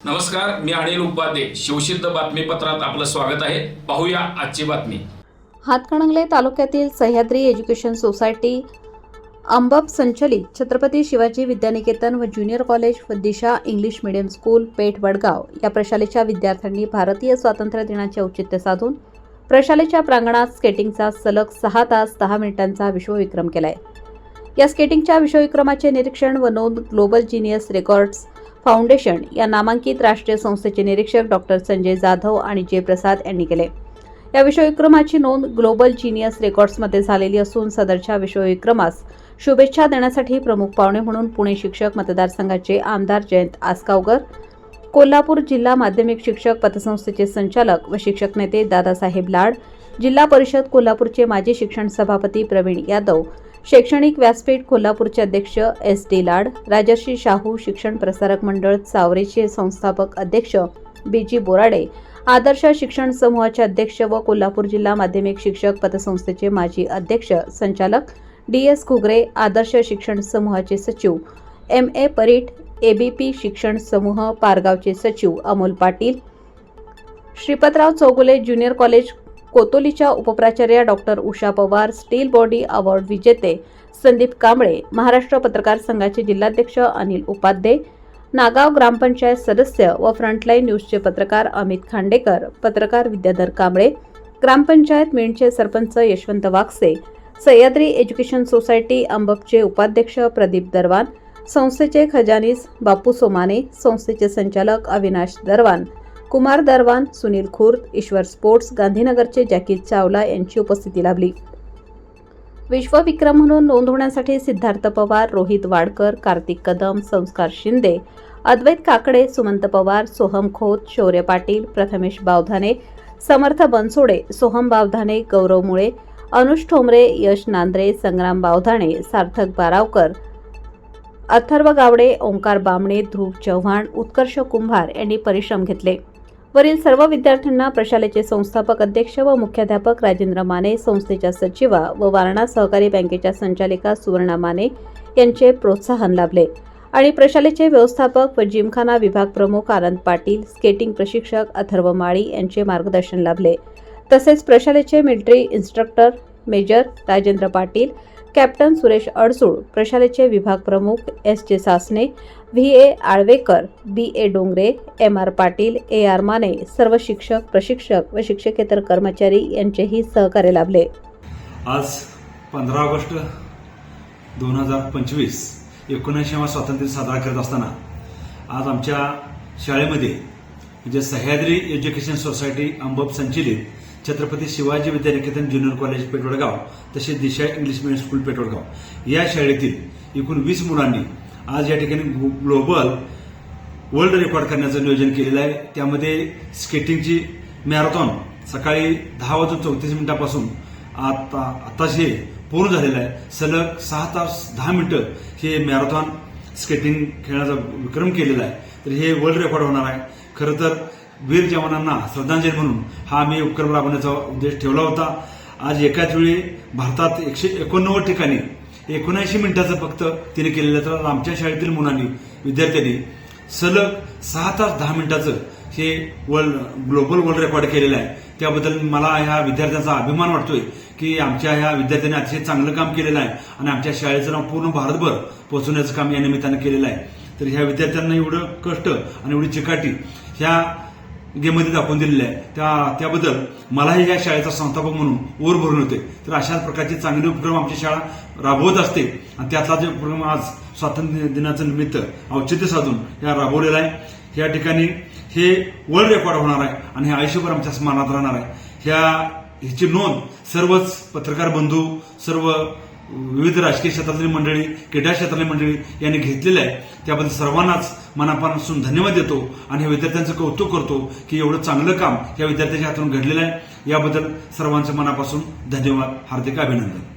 नमस्कार मी अनिल उपाध्ये. शिवसिद्ध बातमीपत्रात आपलं स्वागत आहे. पाहूया आजची बातमी. हातकणंगले तालुक्यातील सह्याद्री एज्युकेशन सोसायटी अंबब संचलित छत्रपती शिवाजी विद्यानिकेतन व ज्युनियर कॉलेज व Disha English medium school Peth Vadgaon या प्रशालेच्या विद्यार्थ्यांनी भारतीय स्वातंत्र्य दिनाचे औचित्य साधून प्रशालेच्या प्रांगणात स्केटिंगचा सलग सहा तास दहा मिनिटांचा विश्वविक्रम केलाय. या स्केटिंगच्या विश्वविक्रमाचे निरीक्षण व नोंद ग्लोबल जिनियस रेकॉर्ड्स फाउंडेशन या नामांकित राष्ट्रीय संस्थेचे निरीक्षक डॉक्टर संजय जाधव आणि जय प्रसाद यांनी केले. या विश्वविक्रमाची नोंद ग्लोबल जिनियस रेकॉर्ड्समध्ये झालेली असून सदरच्या विश्वविक्रमास शुभेच्छा देण्यासाठी प्रमुख पाहुणे म्हणून पुणे शिक्षक मतदारसंघाचे आमदार जयंत आसगावकर कोल्हापूर जिल्हा माध्यमिक शिक्षक पतसंस्थेचे संचालक व शिक्षक नेते दादासाहेब लाड जिल्हा परिषद कोल्हापूरचे माजी शिक्षण सभापती प्रवीण यादव शैक्षणिक व्यासपीठ कोल्हापूरचे अध्यक्ष एस डी लाड राजर्षी शाहू शिक्षण प्रसारक मंडळ चावरेचे संस्थापक अध्यक्ष बी जी बोराडे आदर्श शिक्षण समूहाचे अध्यक्ष व कोल्हापूर जिल्हा माध्यमिक शिक्षक पतसंस्थेचे माजी अध्यक्ष संचालक डी एस घुगरे आदर्श शिक्षण समूहाचे सचिव एम ए परीट एबीपी शिक्षण समूह पारगावचे सचिव अमोल पाटील श्रीपतराव चौगुले ज्युनियर कॉलेज कोतोलीच्या उपप्राचार्या doctor Usha Pawar steel body award विजेते संदीप कांबळे महाराष्ट्र पत्रकार संघाचे जिल्हाध्यक्ष अनिल उपाध्ये नागाव ग्रामपंचायत सदस्य व फ्रंटलाईन न्यूजचे पत्रकार अमित खांडेकर पत्रकार विद्याधर कांबळे ग्रामपंचायत मेणचे सरपंच यशवंत वागसे सह्याद्री एज्युकेशन सोसायटी अंबपचे उपाध्यक्ष प्रदीप दरवान संस्थेचे खजानीस बापू सोमाने संस्थेचे संचालक अविनाश दरवान कुमार दरवान सुनील खुर्द ईश्वर स्पोर्ट्स गांधीनगरचे जॅकी चावला यांची उपस्थिती लाभली. विश्वविक्रम म्हणून नोंद होण्यासाठी सिद्धार्थ पवार रोहित वाडकर कार्तिक कदम संस्कार शिंदे अद्वैत काकडे सुमंत पवार सोहम खोत शौर्य पाटील प्रथमेश बावधाने समर्थ बनसोडे सोहम बावधाने गौरव मुळे अनुष ठोंबरे यश नांद्रे संग्राम बावधाणे सार्थक बारावकर अथर्व गावडे ओंकार बामणे ध्रुव चव्हाण उत्कर्ष कुंभार यांनी परिश्रम घेतले. वरील सर्व विद्यार्थ्यांना प्रशालेचे संस्थापक अध्यक्ष व मुख्याध्यापक राजेंद्र माने संस्थेच्या सचिवा व वारणा सहकारी बँकेच्या संचालिका सुवर्णा माने यांचे प्रोत्साहन लाभले. आणि प्रशालेचे व्यवस्थापक व जिमखाना विभाग प्रमुख आनंद पाटील स्केटिंग प्रशिक्षक अथर्व माळी यांचे मार्गदर्शन लाभले. तसेच प्रशालेचे military instructor major Rajendra Patil captain Suresh Adsul प्रशालेचे विभाग प्रमुख S J Sasne V A Alvekar B A Dongre M R Patil A R Mane सर्व शिक्षक प्रशिक्षक व शिक्षकेतर कर्मचारी यांचेही सहकार्य लाभले. आज पंधरा ऑगस्ट दोन हजार पंचवीस एकोणऐंशीवा स्वातंत्र्य साजरा करत असताना आज आमच्या शाळेमध्ये म्हणजे सह्याद्री एज्युकेशन सोसायटी अंबब संचलित छत्रपती शिवाजी विद्यानिकेतन ज्युनियर कॉलेज पेटोडगाव तसेच Disha English medium school Pethvadgaon या शाळेतील एकूण वीस मुलांनी आज या ठिकाणी ग्लोबल वर्ल्ड रेकॉर्ड करण्याचं नियोजन केलेलं आहे. त्यामध्ये स्केटिंगची मॅरेथॉन सकाळी दहा वाजून चौतीस मिनिटापासून आता आताच हे पूर्ण झालेलं आहे. सलग सहा तास दहा मिनिटं हे मॅरेथॉन स्केटिंग खेळण्याचा विक्रम केलेला आहे. तर हे वर्ल्ड रेकॉर्ड होणार आहे. खरं तर वीर जवानांना श्रद्धांजली म्हणून हा आम्ही उपक्रम राबवण्याचा उद्देश ठेवला होता. आज एकाच वेळी भारतात एकशे एकोणनव्वद ठिकाणी एकोणऐंशी मिनिटाचं फक्त तिने केलेलं तर आमच्या शाळेतील मुलांनी विद्यार्थ्यांनी सलग सहा तास दहा मिनिटाचं हे वर्ल्ड ग्लोबल वर्ल्ड रेकॉर्ड केलेलं आहे. त्याबद्दल मला ह्या विद्यार्थ्यांचा अभिमान वाटतोय की आमच्या ह्या विद्यार्थ्यांनी अतिशय चांगलं काम केलेलं आहे आणि आमच्या शाळेचं नाव पूर्ण भारतभर पोहोचवण्याचं काम या निमित्तानं केलेलं आहे. तर ह्या विद्यार्थ्यांना एवढं कष्ट आणि एवढी चिकाटी ह्या गेममध्ये दाखवून दिलेलं आहे. त्या त्याबद्दल मलाही या शाळेचा संस्थापक म्हणून ओर भरून होते तर अशाच प्रकारचे चांगले उपक्रम आमची शाळा राबवत असते. आणि त्यातला जो उपक्रम आज स्वातंत्र्य दिनाचं निमित्त औचित्य साधून या राबवलेला आहे. या ठिकाणी हे वर्ल्ड रेकॉर्ड होणार आहे आणि हे आयुष्यभर आमच्या स्मरणात राहणार आहे. ह्या ह्याची नोंद सर्वच पत्रकार बंधू सर्व विविध राजकीय क्षेत्रातली मंडळी क्रीडा क्षेत्रातली मंडळी यांनी घेतलेलं आहे. त्याबद्दल सर्वांनाच मनापासून धन्यवाद देतो आणि या विद्यार्थ्यांचं कौतुक करतो की एवढं चांगलं काम या विद्यार्थ्यांच्या हातून घडलेलं आहे. याबद्दल सर्वांचं मनापासून धन्यवाद हार्दिक अभिनंदन.